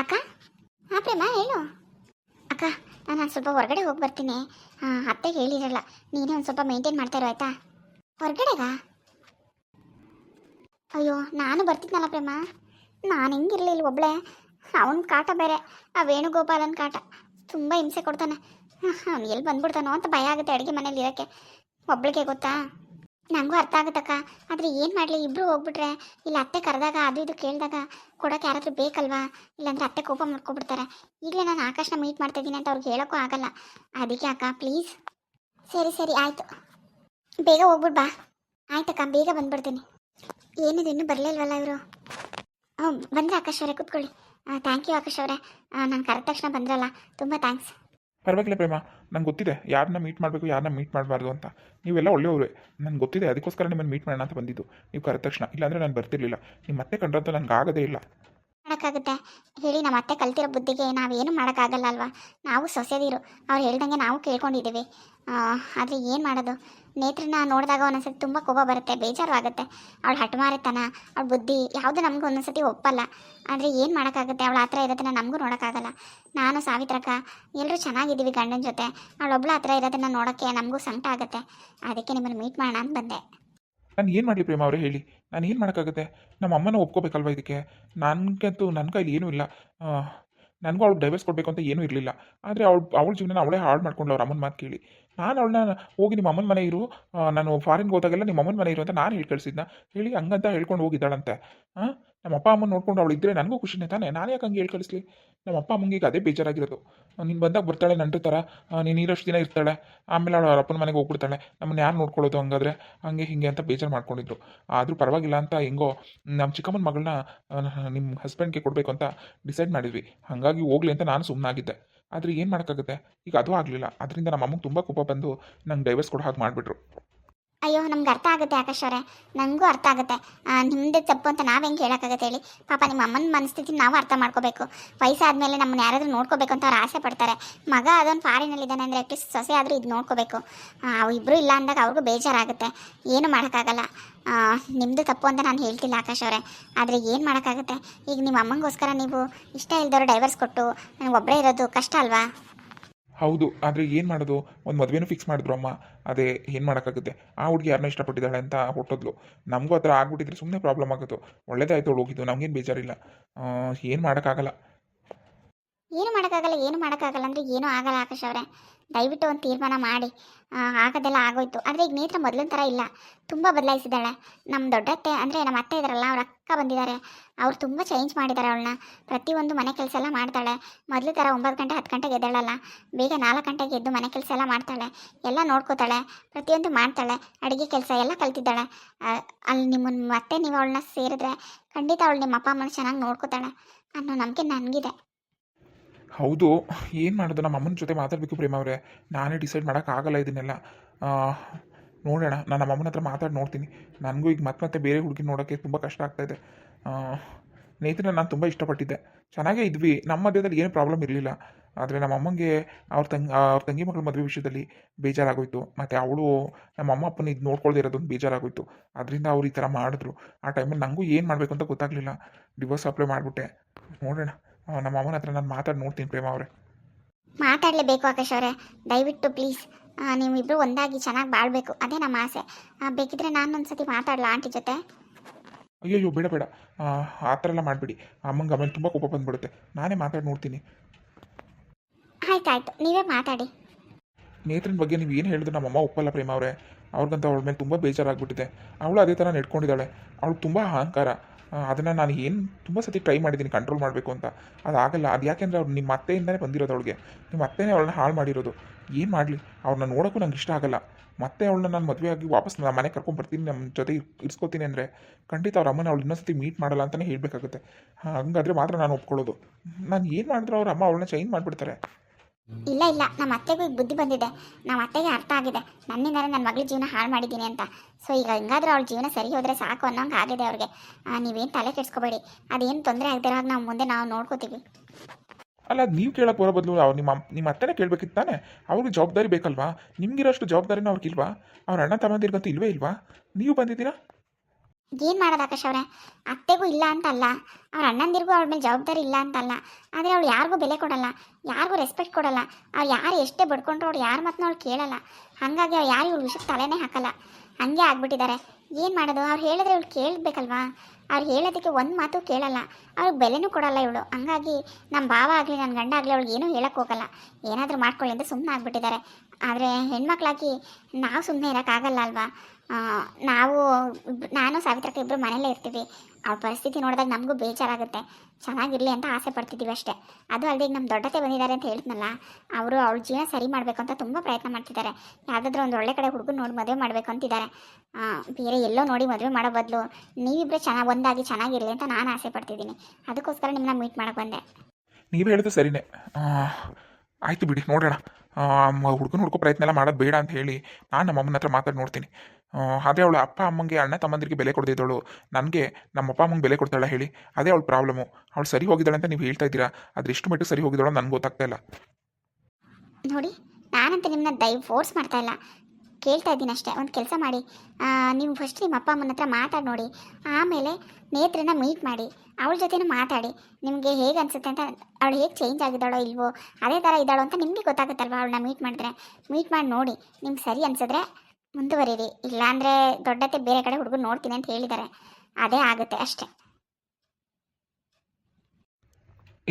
ಅಕ್ಕ? ಹಾಂ, ಪ್ರೇಮ, ಹೇಳು. ಅಕ್ಕ, ನಾನು ಸ್ವಲ್ಪ ಹೊರಗಡೆ ಹೋಗಿ ಬರ್ತೀನಿ. ಅತ್ತೆಗೆ ಹೇಳಿರಲ್ಲ, ನೀನೇ ಒಂದು ಸ್ವಲ್ಪ ಮೇಂಟೈನ್ ಮಾಡ್ತಾ ಇರೋ, ಆಯ್ತಾ? ಹೊರಗಡೆಗಾ? ಅಯ್ಯೋ, ನಾನು ಬರ್ತಿದ್ನಲ್ಲ, ಪ್ರೇಮ. ನಾನು ಹೆಂಗಿರಲಿಲ್ಲ ಒಬ್ಳೆ? ಅವನ ಕಾಟ ಬೇರೆ, ಆ ವೇಣುಗೋಪಾಲನ ಕಾಟ. ತುಂಬ ಹಿಂಸೆ ಕೊಡ್ತಾನೆ. ಅವ್ನು ಎಲ್ಲಿ ಬಂದ್ಬಿಡ್ತಾನೋ ಅಂತ ಭಯ ಆಗುತ್ತೆ ಅಡುಗೆ ಮನೇಲಿ ಇರೋಕ್ಕೆ. ಒಬ್ಳಿಗೆ ಗೊತ್ತಾ? ನನಗೂ ಅರ್ಥ ಆಗುತ್ತಕ್ಕ. ಆದರೆ ಏನು ಮಾಡಲಿ? ಇಬ್ಬರು ಹೋಗ್ಬಿಟ್ರೆ, ಇಲ್ಲ ಅತ್ತೆ ಕರೆದಾಗ, ಅದು ಇದು ಕೇಳಿದಾಗ ಕೊಡೋಕೆ ಯಾರಾದರೂ ಬೇಕಲ್ವಾ? ಇಲ್ಲಾಂದರೆ ಅತ್ತೆ ಕೋಪ ಮಾಡ್ಕೊಬಿಡ್ತಾರೆ. ಈಗಲೇ ನಾನು ಆಕಾಶನ ಮೀಟ್ ಮಾಡ್ತಾ ಇದ್ದೀನಿ ಅಂತ ಅವ್ರಿಗೆ ಹೇಳೋಕ್ಕೂ ಆಗಲ್ಲ. ಅದಕ್ಕೆ ಅಕ್ಕ ಪ್ಲೀಸ್ ಸರಿ ಸರಿ, ಆಯಿತು. ಬೇಗ ಹೋಗ್ಬಿಡ್ ಬಾ. ಆಯ್ತಕ್ಕ, ಬೇಗ ಬಂದ್ಬಿಡ್ತೀನಿ. ಏನಿದೆ, ಇನ್ನೂ ಬರಲಿಲ್ವಲ್ಲ ಇವರು? ಹ್ಞೂ ಬಂದರೆ ಆಕಾಶ್ ಅವರೇ, ಕೂತ್ಕೊಳ್ಳಿ. ಥ್ಯಾಂಕ್ ಯು ಆಕಾಶ್ ಅವರೇ. ನಾನು ಕರೆದ ತಕ್ಷಣ ಬಂದ್ರಲ್ಲ. ತುಂಬ ಥ್ಯಾಂಕ್ಸ್ ಪರವಾಗಿಲ್ಲ ಪ್ರೇಮ. ನಂಗೆ ಗೊತ್ತಿದೆ ಯಾರನ್ನ ಮೀಟ್ ಮಾಡಬೇಕು ಯಾರನ್ನ ಮೀಟ್ ಮಾಡಬಾರ್ದು ಅಂತ. ನೀವೆಲ್ಲ ಒಳ್ಳೆಯವ್ರೆ. ನಂಗೆ ಗೊತ್ತಿದೆ, ಅದಕ್ಕೋಸ್ಕರ ನಿಮ್ಮನ್ನು ಮೀಟ್ ಮಾಡೋಣ ಅಂತ ಬಂದಿದ್ದು. ನೀವು ಕರೆದ ತಕ್ಷಣ. ಇಲ್ಲಾಂದರೆ ನಾನು ಬರ್ತಿರ್ಲಿಲ್ಲ. ನೀವು ಮತ್ತೆ ಕಂಡ್ರಂತೂ ನನಗೆ ಆಗೋದೇ ಇಲ್ಲ. ಮಾಡೋಕ್ಕಾಗುತ್ತೆ ಹೇಳಿ, ನಮ್ಮ ಅತ್ತೆ ಕಲ್ತಿರೋ ಬುದ್ಧಿಗೆ ನಾವೇನು ಮಾಡೋಕ್ಕಾಗಲ್ಲ ಅಲ್ವಾ? ನಾವು ಸೊಸೆದಿರು. ಅವ್ರು ಹೇಳ್ದಂಗೆ ನಾವು ಕೇಳ್ಕೊಂಡಿದ್ದೀವಿ ಆದರೆ ಏನು ಮಾಡೋದು? ನೇತ್ರನ ನೋಡಿದಾಗ ಒಂದೊಂದ್ಸತಿ ತುಂಬ ಕೋಪ ಬರುತ್ತೆ ಬೇಜಾರು ಆಗುತ್ತೆ ಅವಳ ಹಠಮಾರಿತನ, ಅವಳ ಬುದ್ಧಿ ಯಾವುದು ನಮಗೂ ಒಂದೊಂದ್ಸತಿ ಒಪ್ಪಲ್ಲ. ಆದರೆ ಏನು ಮಾಡೋಕ್ಕಾಗುತ್ತೆ? ಅವಳು ಹತ್ರ ಇರೋದನ್ನ ನಮಗೂ ನೋಡೋಕ್ಕಾಗಲ್ಲ. ನಾನು ಸಾವಿತ್ರಕ್ಕ ಎಲ್ಲರೂ ಚೆನ್ನಾಗಿದ್ದೀವಿ ಗಂಡನ ಜೊತೆ. ಅವಳೊಬ್ಳ ಹತ್ರ ಇರೋದನ್ನ ನೋಡೋಕ್ಕೆ ನಮಗೂ ಸಂಕಟ ಆಗುತ್ತೆ. ಅದಕ್ಕೆ ನಿಮ್ಮನ್ನು ಮೀಟ್ ಮಾಡೋಣ ಅಂತ ಬಂದೆ. ನಾನು ಏನು ಮಾಡಲಿ ಪ್ರೇಮ ಅವರೇ ಹೇಳಿ. ನಾನು ಏನು ಮಾಡೋಕ್ಕಾಗುತ್ತೆ? ನಮ್ಮ ಅಮ್ಮನ ಒಪ್ಕೋಬೇಕಲ್ವ ಇದಕ್ಕೆ? ನನಗಂತೂ ನನ್ನ ಕೈಲಿ ಏನೂ ಇಲ್ಲ. ನನಗೂ ಅವ್ಳು ಡೈವರ್ಸ್ ಕೊಡಬೇಕು ಅಂತ ಏನೂ ಇರಲಿಲ್ಲ. ಆದರೆ ಅವಳು, ಅವಳ ಜೀವನ ಅವಳೇ ಹಾಳು ಮಾಡ್ಕೊಂಡು ಅವ್ರ ಅಮ್ಮನ ಮಾತು ಕೇಳಿ. ನಾನು ಅವಳನ್ನ ಹೋಗಿ ನಿಮ್ಮ ಅಮ್ಮನ ಮನೆ ಇರು. ನಾನು ಫಾರಿನ್ಗೆ ಹೋದಾಗೆಲ್ಲ ನಿಮ್ಮ ಅಮ್ಮನ ಮನೆ ಇರು ಅಂತ ನಾನು ಹೇಳಿ ಕಳಿಸಿದ್ನ. ಹೇಳಿ ಹಂಗಂತ ಹೇಳ್ಕೊಂಡು ಹೋಗಿದ್ದಾಳಂತೆ. ಹಾಂ ನಮ್ಮ ಅಪ್ಪ ಅಮ್ಮನ ನೋಡ್ಕೊಂಡು ಅವಳು ಇದ್ದರೆ ನನಗೂ ಖುಷಿನೇ ತಾನೆ? ನಾನು ಯಾಕೆ ಹಂಗೆ ಹೇಳಿ ಕಳಿಸ್ಲಿ ನಮ್ಮ ಅಪ್ಪ ಅಮ್ಮಂಗೆ ಈಗ ಅದೇ ಬೇಜಾರಾಗಿರೋದು. ನೀನು ಬಂದಾಗ ಬರ್ತಾಳೆ ನಂಟು ಥರ ನೀನು ಇರೋಷ್ಟು ದಿನ ಇರ್ತಾಳೆ. ಆಮೇಲೆ ಅವಳು ಅಪ್ಪನ ಮನೆಗೆ ಹೋಗ್ಬಿಡ್ತಾಳೆ. ನಮ್ಮನ್ನ ಯಾರು ನೋಡ್ಕೊಳ್ಳೋದು ಹಂಗಾದ್ರೆ? ಹಂಗೆ ಹಿಂಗೆ ಅಂತ ಬೇಜಾರು ಮಾಡ್ಕೊಂಡಿದ್ರು. ಆದರೂ ಪರವಾಗಿಲ್ಲ ಅಂತ ಹೆಂಗೋ ನಮ್ಮ ಚಿಕ್ಕಮ್ಮನ ಮಗಳನ್ನ ನಿಮ್ಮ ಹಸ್ಬೆಂಡ್ಗೆ ಕೊಡಬೇಕು ಅಂತ ಡಿಸೈಡ್ ಮಾಡಿದ್ವಿ. ಹಾಗಾಗಿ ಹೋಗ್ಲಿ ಅಂತ ನಾನು ಸುಮ್ಮನಾಗಿದ್ದೆ ಆದರೆ ಏನು ಮಾಡೋಕ್ಕಾಗುತ್ತೆ? ಈಗ ಅದು ಆಗಲಿಲ್ಲ. ಅದರಿಂದ ನಮ್ಮ ಅಮ್ಮಗೆ ತುಂಬ ಕೋಪ ಬಂದು ನಂಗೆ ಡೈವರ್ಸ್ ಕೊಡೋ ಹಾಗೆ ಮಾಡಿಬಿಟ್ರು. ಅಯ್ಯೋ, ನಮ್ಗೆ ಅರ್ಥ ಆಗುತ್ತೆ ಆಕಾಶ್ ಅವರೇ. ನನಗೂ ಅರ್ಥ ಆಗುತ್ತೆ. ನಿಮ್ಮದೇ ತಪ್ಪು ಅಂತ ನಾವು ಹೆಂಗೆ ಹೇಳೋಕ್ಕಾಗತ್ತೆ ಹೇಳಿ. ಪಾಪ ನಿಮ್ಮ ಅಮ್ಮನ ಮನಸ್ಥಿತಿ ನಾವು ಅರ್ಥ ಮಾಡ್ಕೋಬೇಕು. ವಯಸ್ಸಾದಮೇಲೆ ನಮ್ಮನ್ನ ಯಾರಾದರೂ ನೋಡ್ಕೋಬೇಕು ಅಂತ ಅವ್ರು ಆಸೆ ಪಡ್ತಾರೆ. ಮಗ ಅದೊಂದು ಫಾರಿನಲ್ಲಿದ್ದಾನೆ ಅಂದರೆ ಅಟ್ಲೀಸ್ಟ್ ಸೊಸೆ ಆದರೂ ಇದು ನೋಡ್ಕೋಬೇಕು. ಅವು ಇಬ್ಬರು ಇಲ್ಲ ಅಂದಾಗ ಅವ್ರಿಗೂ ಬೇಜಾರಾಗುತ್ತೆ. ಏನು ಮಾಡೋಕ್ಕಾಗಲ್ಲ. ನಿಮ್ಮದು ತಪ್ಪು ಅಂತ ನಾನು ಹೇಳ್ತಿಲ್ಲ ಆಕಾಶ್ ಅವರೇ. ಆದರೆ ಏನು ಮಾಡೋಕ್ಕಾಗುತ್ತೆ? ಈಗ ನಿಮ್ಮ ಅಮ್ಮಂಗೋಸ್ಕರ ನೀವು ಇಷ್ಟ ಇಲ್ದವರು ಡೈವರ್ಸ್ ಕೊಟ್ಟು ನನಗೆ ಒಬ್ಬರೇ ಇರೋದು ಕಷ್ಟ ಅಲ್ವಾ? ಹೌದು, ಆದರೆ ಏನು ಮಾಡೋದು? ಒಂದು ಮದುವೆನೂ ಫಿಕ್ಸ್ ಮಾಡಿದ್ರು ಅಮ್ಮ. ಅದೇ, ಏನು ಮಾಡೋಕ್ಕಾಗುತ್ತೆ? ಆ ಹುಡುಗಿ ಯಾರನ್ನ ಇಷ್ಟಪಟ್ಟಿದ್ದಾಳೆ ಅಂತ ಹೊಟ್ಟೋದ್ಲು. ನಮಗೂ ಆ ಥರ ಆಗ್ಬಿಟ್ಟಿದ್ರೆ ಸುಮ್ಮನೆ ಪ್ರಾಬ್ಲಮ್ ಆಗೋದು ಒಳ್ಳೇದಾಯ್ತು ಹೋಗಿದ್ದು, ನಮಗೇನು ಬೇಜಾರಿಲ್ಲ. ಏನು ಮಾಡೋಕ್ಕಾಗಲ್ಲ. ಏನು ಮಾಡೋಕ್ಕಾಗಲ್ಲ ಏನು ಮಾಡೋಕ್ಕಾಗಲ್ಲ ಅಂದರೆ ಏನೂ ಆಗಲ್ಲ ಆಕಾಶ್ ಅವರೇ. ದಯವಿಟ್ಟು ಒಂದು ತೀರ್ಮಾನ ಮಾಡಿ. ಆಗೋದೆಲ್ಲ ಆಗೋಯ್ತು. ಆದರೆ ಈಗ ನೇತ್ರ ಮೊದಲಿನ ಥರ ಇಲ್ಲ. ತುಂಬ ಬದಲಾಯಿಸಿದ್ದಾಳೆ. ನಮ್ಮ ದೊಡ್ಡತ್ತೆ ಅಂದರೆ ನಮ್ಮ ಅತ್ತೆ ಇದ್ದಾರಲ್ಲ, ಅವ್ರ ಅಕ್ಕ ಬಂದಿದ್ದಾರೆ. ಅವ್ರು ತುಂಬ ಚೇಂಜ್ ಮಾಡಿದ್ದಾರೆ ಅವಳನ್ನ. ಪ್ರತಿಯೊಂದು ಮನೆ ಕೆಲಸ ಎಲ್ಲ ಮಾಡ್ತಾಳೆ. ಮೊದಲು ಥರ ಒಂಬತ್ತು ಗಂಟೆ, ಹತ್ತು ಗಂಟೆಗೆ ಎದ್ದೇಳಲ್ಲ. ಬೇಗ ನಾಲ್ಕು ಗಂಟೆಗೆ ಎದ್ದು ಮನೆ ಕೆಲಸ ಎಲ್ಲ ಮಾಡ್ತಾಳೆ. ಎಲ್ಲ ನೋಡ್ಕೋತಾಳೆ. ಪ್ರತಿಯೊಂದು ಮಾಡ್ತಾಳೆ. ಅಡುಗೆ ಕೆಲಸ ಎಲ್ಲ ಕಲ್ತಿದ್ದಾಳೆ. ಅಲ್ಲಿ ನಿಮ್ಮನ್ನ ಮತ್ತೆ ನೀವು ಅವಳನ್ನ ಸೇರಿದ್ರೆ ಖಂಡಿತ ಅವಳು ನಿಮ್ಮ ಅಪ್ಪ, ಅಮ್ಮನ ಚೆನ್ನಾಗಿ ನೋಡ್ಕೋತಾಳೆ ಅನ್ನೋ ನಂಬಿಕೆ ನನಗಿದೆ. ಹೌದು, ಏನು ಮಾಡೋದು? ನಮ್ಮ ಅಮ್ಮನ ಜೊತೆ ಮಾತಾಡಬೇಕು ಪ್ರೇಮ ಅವರೇ. ನಾನೇ ಡಿಸೈಡ್ ಮಾಡೋಕ್ಕಾಗಲ್ಲ ಇದನ್ನೆಲ್ಲ. ನೋಡೋಣ. ನಾನು ನಮ್ಮ ಅಮ್ಮನ ಹತ್ರ ಮಾತಾಡಿ ನೋಡ್ತೀನಿ. ನನಗೂ ಈಗ ಮತ್ತೆ ಮತ್ತೆ ಬೇರೆ ಹುಡುಗಿ ನೋಡೋಕ್ಕೆ ತುಂಬ ಕಷ್ಟ ಆಗ್ತಾಯಿದೆ ನೇತ್ರ ನಾನು ತುಂಬ ಇಷ್ಟಪಟ್ಟಿದ್ದೆ. ಚೆನ್ನಾಗೇ ಇದ್ವಿ. ನಮ್ಮ ಮಧ್ಯದಲ್ಲಿ ಏನು ಪ್ರಾಬ್ಲಮ್ ಇರಲಿಲ್ಲ. ಆದರೆ ನಮ್ಮ ಅಮ್ಮಂಗೆ ಅವ್ರ ತಂಗಿ ಅವ್ರ ತಂಗಿ ಮಗಳ ಮದುವೆ ವಿಷಯದಲ್ಲಿ ಬೇಜಾರಾಗೋಯ್ತು. ಮತ್ತು ಅವಳು, ನಮ್ಮ ಅಮ್ಮ ಅಪ್ಪನ ಇದು ನೋಡ್ಕೊಳ್ದೇ ಇರೋದೊಂದು ಬೇಜಾರಾಗೋಯ್ತು. ಅದರಿಂದ ಅವ್ರು ಈ ಥರ ಮಾಡಿದ್ರು. ಆ ಟೈಮಲ್ಲಿ ನನಗೂ ಏನು ಮಾಡಬೇಕು ಅಂತ ಗೊತ್ತಾಗಲಿಲ್ಲ. ಡಿವೋರ್ಸ್ ಅಪ್ಲೈ ಮಾಡಿಬಿಟ್ಟೆ. ನೋಡೋಣ. ನಮ್ಮ ಅಮ್ಮನ ಹತ್ರ ನಾನು ಮಾತಾಡಿ ನೋಡ್ತೀನಿ ಪ್ರೇಮ ಅವರೇ. ಮಾತಾಡಲೇಬೇಕು ಆಕಾಶ್ ಅವರೇ. ದಯವಿಟ್ಟು ಪ್ಲೀಸ್. ನೀವಿಬ್ಬರು ಒಂದಾಗಿ ಚೆನ್ನಾಗಿ ಬಾಳ್ಬೇಕು. ಅದೇ ನಮ್ಮ ಆಸೆ. ಬೇಕಿದ್ರೆ ನಾನು ಒಂದ್ಸತಿ ಮಾತಾಡಲ ಆಂಟಿ ಜೊತೆ? ಅಯ್ಯಯ್ಯೋ ಬೇಡ ಬೇಡ. ಆ, ಆ ಥರ ಎಲ್ಲ ಮಾಡಿಬಿಡಿ. ಅಮ್ಮಂಗೆ ಆಮೇಲೆ ತುಂಬ ಕೋಪ ಬಂದ್ಬಿಡುತ್ತೆ. ನಾನೇ ಮಾತಾಡಿ ನೋಡ್ತೀನಿ. ಆಯ್ತಾಯ್ತು ನೀವೇ ಮಾತಾಡಿ. ನೇತ್ರನ ಬಗ್ಗೆ ನೀವು ಏನು ಹೇಳಿದ್ರು ನಮ್ಮಮ್ಮ ಒಪ್ಪಲ್ಲ ಪ್ರೇಮ ಅವರೇ. ಅವ್ರಿಗಂತ ಅವ್ಳ ಮೇಲೆ ತುಂಬ ಬೇಜಾರಾಗ್ಬಿಟ್ಟಿದೆ. ಅವಳು ಅದೇ ಥರ ನೆಡ್ಕೊಂಡಿದ್ದಾಳೆ. ಅವಳು ತುಂಬ ಅಹಂಕಾರ. ಅದನ್ನು ನಾನು ಏನು ತುಂಬ ಸತಿ ಟ್ರೈ ಮಾಡಿದ್ದೀನಿ ಕಂಟ್ರೋಲ್ ಮಾಡಬೇಕು ಅಂತ. ಅದಾಗಲ್ಲ, ಅದು ಯಾಕೆಂದರೆ ಅವ್ರು ನಿಮ್ಮ ಅತ್ತೆಯಿಂದನೇ ಬಂದಿರೋದು ಅವಳಿಗೆ. ನಿಮ್ಮ ಅತ್ತೆನೇ ಅವಳನ್ನ ಹಾಳು ಮಾಡಿರೋದು. ಏನು ಮಾಡಲಿ? ಅವ್ರನ್ನ ನೋಡೋಕ್ಕೂ ನಂಗೆ ಇಷ್ಟ ಆಗಲ್ಲ. ಮತ್ತೆ ಅವಳನ್ನ ನಾನು ಮದುವೆ ಆಗಿ ವಾಪಸ್ ನಮ್ಮ ಮನೆ ಕರ್ಕೊಂಡು ಬರ್ತೀನಿ ನಮ್ಮ ಜೊತೆ ಇರ್- ಇರ್ಸ್ಕೊತೀನಿ ಅಂದರೆ ಖಂಡಿತ ಅವ್ರ ಅಮ್ಮನ ಅವಳು ಇನ್ನೊಂದ್ಸತಿ ಮೀಟ್ ಮಾಡಲ್ಲ ಅಂತಲೇ ಹೇಳಬೇಕಾಗುತ್ತೆ. ಹಂಗಾದ್ರೆ ಮಾತ್ರ ನಾನು ಒಪ್ಕೊಳ್ಳೋದು. ನಾನು ಏನು ಮಾಡಿದ್ರು ಅವ್ರ ಅಮ್ಮ ಅವಳನ್ನ ಚೇಂಜ್ ಮಾಡಿಬಿಡ್ತಾರೆ. ಇಲ್ಲ ಇಲ್ಲ ನಮ್ಮ ಅತ್ತೆಗೂ ಈಗ ಬುದ್ಧಿ ಬಂದಿದೆ. ನಮ್ಮ ಅತ್ತೆಗೆ ಅರ್ಥ ಆಗಿದೆ. ನನ್ನಿಂದಾನೆ ನನ್ನ ಮಗಳ ಜೀವನ ಹಾಳು ಮಾಡಿದ್ದೀನಿ ಅಂತ. ಸೊ ಈಗ ಹೆಂಗಾದ್ರೂ ಅವ್ಳ ಜೀವನ ಸರಿ ಹೋದರೆ ಸಾಕು ಅನ್ನೋಂಗೆ ಆಗಿದೆ ಅವ್ರಿಗೆ. ನೀವೇನು ತಲೆ ಕೆಡ್ಸ್ಕೊಬೇಡಿ. ಅದೇನು ತೊಂದರೆ ಆಗದಿರೋ ನಾವು ಮುಂದೆ ನಾವು ನೋಡ್ಕೋತೀವಿ. ಅಲ್ಲ ನೀವು ಕೇಳಕ್ಕೆ ಬರೋ ಬದಲು ಅವ್ರು ನಿಮ್ಮ ನಿಮ್ಮ ಅತ್ತೆನೇ ಕೇಳಬೇಕಿತ್ತು ತಾನೆ? ಅವ್ರಿಗೆ ಜವಾಬ್ದಾರಿ ಬೇಕಲ್ವಾ? ನಿಮ್ಗಿರೋಷ್ಟು ಜವಾಬ್ದಾರಿನೂ ಅವ್ರಿಗಿಲ್ವಾ ಅವ್ರ ಅಣ್ಣ ತಮ್ಮಂದಿರ್ಗಂತೂ ಇಲ್ವೇ ಇಲ್ವಾ? ನೀವು ಬಂದಿದ್ದೀರಾ? ಏನು ಮಾಡೋದು ಆಕಾಶ್ ಅವರೇ? ಅತ್ತೆಗೂ ಇಲ್ಲ ಅಂತಲ್ಲ. ಅವ್ರ ಅಣ್ಣಂದಿರಿಗೂ ಅವ್ರ ಮೇಲೆ ಜವಾಬ್ದಾರಿ ಇಲ್ಲ ಅಂತಲ್ಲ. ಆದರೆ ಅವ್ಳು ಯಾರಿಗೂ ಬೆಲೆ ಕೊಡಲ್ಲ, ಯಾರಿಗೂ ರೆಸ್ಪೆಕ್ಟ್ ಕೊಡಲ್ಲ. ಅವ್ರು ಯಾರು ಎಷ್ಟೇ ಬಡ್ಕೊಂಡ್ರು ಅವ್ರು ಯಾರ ಮಾತನ್ನ ಅವ್ಳು ಕೇಳಲ್ಲ. ಹಾಗಾಗಿ ಅವ್ರು ಯಾರು ಇವ್ಳ ವಿಷಯಕ್ಕೆ ತಲೆನೇ ಹಾಕಲ್ಲ. ಹಂಗೆ ಆಗ್ಬಿಟ್ಟಿದ್ದಾರೆ. ಏನು ಮಾಡೋದು? ಅವ್ರು ಹೇಳಿದ್ರೆ ಇವಳು ಕೇಳಬೇಕಲ್ವಾ? ಅವ್ರು ಹೇಳೋದಕ್ಕೆ ಒಂದು ಮಾತು ಕೇಳಲ್ಲ. ಅವ್ರಿಗೆ ಬೆಲೆನೂ ಕೊಡಲ್ಲ ಇವಳು. ಹಂಗಾಗಿ ನಮ್ಮ ಭಾವ ಆಗಲಿ ನನ್ನ ಗಂಡ ಆಗಲಿ ಅವ್ಳಿಗೆ ಏನೂ ಹೇಳಕ್ಕೆ ಹೋಗಲ್ಲ. ಏನಾದರೂ ಮಾಡ್ಕೊಳ್ಳಿ ಅಂತ ಸುಮ್ಮನೆ ಆಗ್ಬಿಟ್ಟಿದ್ದಾರೆ. ಆದರೆ ಹೆಣ್ಮಕ್ಳಾಗಿ ನಾವು ಸುಮ್ಮನೆ ಇರೋಕ್ಕಾಗಲ್ಲ ಅಲ್ವಾ? ನಾವು ನಾನು, ಸಾವಿತ್ರಕ್ಕೆ ಇಬ್ಬರು ಮನೇಲೇ ಇರ್ತೀವಿ. ಅವ್ರ ಪರಿಸ್ಥಿತಿ ನೋಡಿದಾಗ ನಮಗೂ ಬೇಜಾರಾಗುತ್ತೆ. ಚೆನ್ನಾಗಿರಲಿ ಅಂತ ಆಸೆ ಪಡ್ತಿದ್ದೀವಿ ಅಷ್ಟೇ. ಅದು ಅಲ್ಲದೆ ಈಗ ನಮ್ಮ ದೊಡ್ಡತೆ ಬಂದಿದ್ದಾರೆ ಅಂತ ಹೇಳಿದ್ನಲ್ಲ, ಅವರು ಅವಳ ಜೀವನ ಸರಿ ಮಾಡಬೇಕು ಅಂತ ತುಂಬ ಪ್ರಯತ್ನ ಮಾಡ್ತಿದ್ದಾರೆ. ಯಾವುದಾದ್ರೂ ಒಂದು ಒಳ್ಳೆ ಕಡೆ ಹುಡುಗನ ನೋಡಿ ಮದುವೆ ಮಾಡಬೇಕು ಅಂತಿದ್ದಾರೆ. ಬೇರೆ ಎಲ್ಲೋ ನೋಡಿ ಮದುವೆ ಮಾಡೋ ಬದಲು ನೀವಿಬ್ಬರು ಚೆನ್ನಾಗಿ ಒಂದಾಗಿ ಚೆನ್ನಾಗಿರಲಿ ಅಂತ ನಾನು ಆಸೆ ಪಡ್ತಿದ್ದೀನಿ. ಅದಕ್ಕೋಸ್ಕರ ನಿಮ್ಮನ್ನ ಮೀಟ್ ಮಾಡೋಕ್ಕೆ ಬಂದೆ. ನೀವು ಹೇಳಿದ್ರು ಸರಿನೇ. ಆಯ್ತು ಬಿಡಿ, ನೋಡೋಣ. ಹುಡುಗನ ಹುಡ್ಕೋ ಪ್ರಯತ್ನ ಎಲ್ಲ ಮಾಡೋದು ಬೇಡ ಅಂತ ಹೇಳಿ ನಾನು ನಮ್ಮ ಅಮ್ಮನ ಹತ್ರ ಮಾತಾಡಿ ನೋಡ್ತೀನಿ. ಅದೇ ಅವಳು ಅಪ್ಪ ಅಮ್ಮಂಗೆ ಅಣ್ಣ ತಮ್ಮಂದಿರಿಗೆ ಬೆಲೆ ಕೊಡ್ತಿದ್ದಳು ನನಗೆ ನಮ್ಮ ಅಪ್ಪ ಅಮ್ಮಂಗೆ ಬೆಲೆ ಕೊಡ್ತಾಳೆ ಹೇಳಿ. ಅದೇ ಅವಳ ಪ್ರಾಬ್ಲಮು. ಅವಳು ಸರಿ ಹೋಗಿದ್ದಾಳೆ ಅಂತ ನೀವು ಹೇಳ್ತಾ ಇದ್ದೀರಾ? ಅದ್ರ ಎಷ್ಟು ಮಟ್ಟಿಗೆ ಸರಿ ಹೋಗಿದ್ದಾಳು ನನಗೆ ಗೊತ್ತಾಗ್ತಾ ಇಲ್ಲ. ನೋಡಿ, ನಾನಂತ ನಿಮ್ಮನ್ನ ದಯ ಫೋರ್ಸ್ ಮಾಡ್ತಾ ಇಲ್ಲ. ಕೇಳ್ತಾ ಇದ್ದೀನಿ ಅಷ್ಟೇ. ಒಂದು ಕೆಲಸ ಮಾಡಿ. ನೀವು ಫಸ್ಟ್ ನಿಮ್ಮ ಅಪ್ಪ ಅಮ್ಮನ ಹತ್ರ ಮಾತಾಡಿ ನೋಡಿ. ಆಮೇಲೆ ನೇತ್ರನ ಮೀಟ್ ಮಾಡಿ. ಅವಳ ಜೊತೆನೂ ಮಾತಾಡಿ. ನಿಮಗೆ ಹೇಗೆ ಅನಿಸುತ್ತೆ ಅಂತ ಅವಳು ಹೇಗೆ ಚೇಂಜ್ ಆಗಿದ್ದಾಳೋ ಇಲ್ವೋ, ಅದೇ ಥರ ಇದ್ದಾಳೋ ಅಂತ ನಿಮಗೆ ಗೊತ್ತಾಗುತ್ತಲ್ವ ಅವಳನ್ನ ಮೀಟ್ ಮಾಡಿದ್ರೆ? ಮೀಟ್ ಮಾಡಿ ನೋಡಿ. ನಿಮ್ಗೆ ಸರಿ ಅನಿಸಿದ್ರೆ ಮುಂದುವರಿರಿ. ಇಲ್ಲಾಂದರೆ ದೊಡ್ಡತೆ ಬೇರೆ ಕಡೆ ಹುಡುಗರು ನೋಡ್ತೀನಿ ಅಂತ ಹೇಳಿದ್ದಾರೆ. ಅದೇ ಆಗುತ್ತೆ ಅಷ್ಟೇ.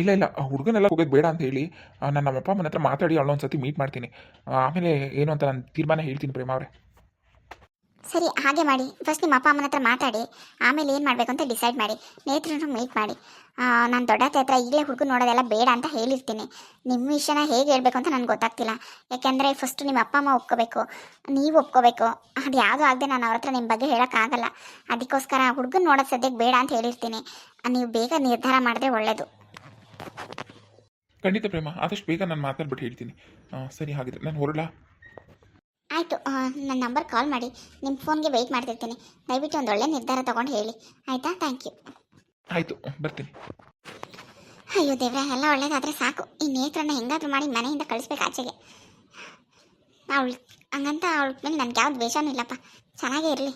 ಇಲ್ಲ ಇಲ್ಲ ಹುಡುಗನೆಲ್ಲ ಹೋಗೋದು ಬೇಡ ಅಂತ ಹೇಳಿ ನಾನು ನಮ್ಮ ಅಪ್ಪ ಅಮ್ಮನ ಹತ್ರ ಮಾತಾಡಿ ಅವಳೊಂದು ಸತಿ ಮೀಟ್ ಮಾಡ್ತೀನಿ. ಆಮೇಲೆ ಏನು ಅಂತ ನಾನು ತೀರ್ಮಾನ ಹೇಳ್ತೀನಿ ಪ್ರೇಮ ಅವರೇ. ಸರಿ, ಹಾಗೆ ಮಾಡಿ. ಫಸ್ಟ್ ನಿಮ್ಮ ಅಪ್ಪ ಅಮ್ಮನ ಹತ್ರ ಮಾತಾಡಿ, ಆಮೇಲೆ ಏನು ಮಾಡಬೇಕು ಅಂತ ಡಿಸೈಡ್ ಮಾಡಿ ನೇತ್ರನ ಮೀಟ್ ಮಾಡಿ. ನಾನು ದೊಡ್ಡತ್ತೆ ಹತ್ರ ಈಗಲೇ ಹುಡುಗ ನೋಡೋದೆಲ್ಲ ಬೇಡ ಅಂತ ಹೇಳಿರ್ತೀನಿ. ನಿಮ್ಮ ವಿಷಯನ ಹೇಗೆ ಹೇಳಬೇಕು ಅಂತ ನನಗೆ ಗೊತ್ತಾಗ್ತಿಲ್ಲ. ಯಾಕೆಂದರೆ ಫಸ್ಟ್ ನಿಮ್ಮ ಅಪ್ಪ ಅಮ್ಮ ಒಪ್ಕೋಬೇಕು, ನೀವು ಒಪ್ಕೋಬೇಕು. ಅದು ಯಾವುದೂ ಆಗದೆ ನಾನು ಅವ್ರ ಹತ್ರ ನಿಮ್ಮ ಬಗ್ಗೆ ಹೇಳೋಕ್ಕಾಗಲ್ಲ. ಅದಕ್ಕೋಸ್ಕರ ಹುಡುಗನ ನೋಡೋದು ಸದ್ಯಕ್ಕೆ ಬೇಡ ಅಂತ ಹೇಳಿರ್ತೀನಿ. ನೀವು ಬೇಗ ನಿರ್ಧಾರ ಮಾಡಿದ್ರೆ ಒಳ್ಳೆಯದು ಖಂಡಿತ ಪ್ರೇಮ ಆದಷ್ಟು ಬೇಗ ನಾನು ಮಾತಾಡ್ಬಿಟ್ಟು ಹೇಳ್ತೀನಿ. ಆ, ಸರಿ ಹಾಗಿದ್ರೆ. ನಾನು ಹೊರಡಾ ಆಯಿತು ನನ್ನ ನಂಬರ್ ಕಾಲ್ ಮಾಡಿ. ನಿಮ್ಮ ಫೋನ್ಗೆ ವೆಯ್ಟ್ ಮಾಡ್ತಿರ್ತೀನಿ. ದಯವಿಟ್ಟು ಒಂದು ಒಳ್ಳೆ ನಿರ್ಧಾರ ತೊಗೊಂಡು ಹೇಳಿ. ಆಯಿತಾ? ಥ್ಯಾಂಕ್ ಯು ಆಯಿತು ಬರ್ತೀನಿ. ಅಯ್ಯೋ ದೇವ್ರೆ ಎಲ್ಲ ಒಳ್ಳೇದಾದರೆ ಸಾಕು. ಈ ನೇತ್ರನ ಹೆಂಗಾದ್ರೂ ಮಾಡಿ ಮನೆಯಿಂದ ಕಳಿಸ್ಬೇಕು ಆಚೆಗೆ. ಅವಳು ಹಂಗಂತ ಅವಳ ಮೇಲೆ ನನಗೆ ಯಾವ್ದು ದ್ವೇಷನೂ ಇಲ್ಲಪ್ಪ. ಚೆನ್ನಾಗೇ ಇರಲಿ.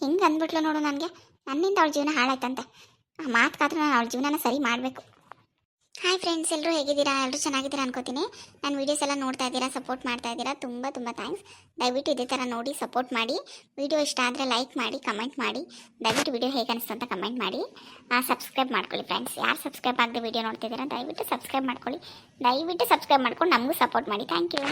ಹೆಂಗೆ ಅಂದ್ಬಿಟ್ಲು ನೋಡು ನನಗೆ. ನನ್ನಿಂದ ಅವಳ ಜೀವನ ಹಾಳಾಯ್ತಂತೆ. ಆ ಮಾತುಗಾದ್ರೂ ನಾನು ಅವಳ ಜೀವನನ ಸರಿ ಮಾಡಬೇಕು. ಹಾಯ್ ಫ್ರೆಂಡ್ಸ್ ಎಲ್ಲರೂ ಹೇಗಿದ್ದೀರಾ? ಎಲ್ಲರೂ ಚೆನ್ನಾಗಿದ್ದೀರಾ ಅನ್ಕೋತೀನಿ. ನಾನು ವೀಡಿಯೋಸ್ ಎಲ್ಲ ನೋಡ್ತಾ ಇದ್ದೀರಾ ಸಪೋರ್ಟ್ ಮಾಡ್ತಾ ಇದ್ದೀರಾ? ತುಂಬ ತುಂಬ ಥ್ಯಾಂಕ್ಸ್ ದಯವಿಟ್ಟು ಇದೇ ಥರ ನೋಡಿ ಸಪೋರ್ಟ್ ಮಾಡಿ. ವೀಡಿಯೋ ಇಷ್ಟ ಆದರೆ ಲೈಕ್ ಮಾಡಿ ಕಮೆಂಟ್ ಮಾಡಿ. ದಯವಿಟ್ಟು ವಿಡಿಯೋ ಹೇಗೆ ಅನಿಸ್ತು ಅಂತ ಕಮೆಂಟ್ ಮಾಡಿ. ಸಬ್ಸ್ಕ್ರೈಬ್ ಮಾಡ್ಕೊಳ್ಳಿ ಫ್ರೆಂಡ್ಸ್ ಯಾರು ಸಬ್ಸ್ಕ್ರೈಬ್ ಆಗದೆ ವಿಡಿಯೋ ನೋಡ್ತಿದ್ದೀರಾ, ದಯವಿಟ್ಟು ಸಬ್ಸ್ಕ್ರೈಬ್ ಮಾಡ್ಕೊಳ್ಳಿ. ದಯವಿಟ್ಟು ಸಬ್ಸ್ಕ್ರೈಬ್ ಮಾಡ್ಕೊಂಡು ನಮಗೂ ಸಪೋರ್ಟ್ ಮಾಡಿ. Thank you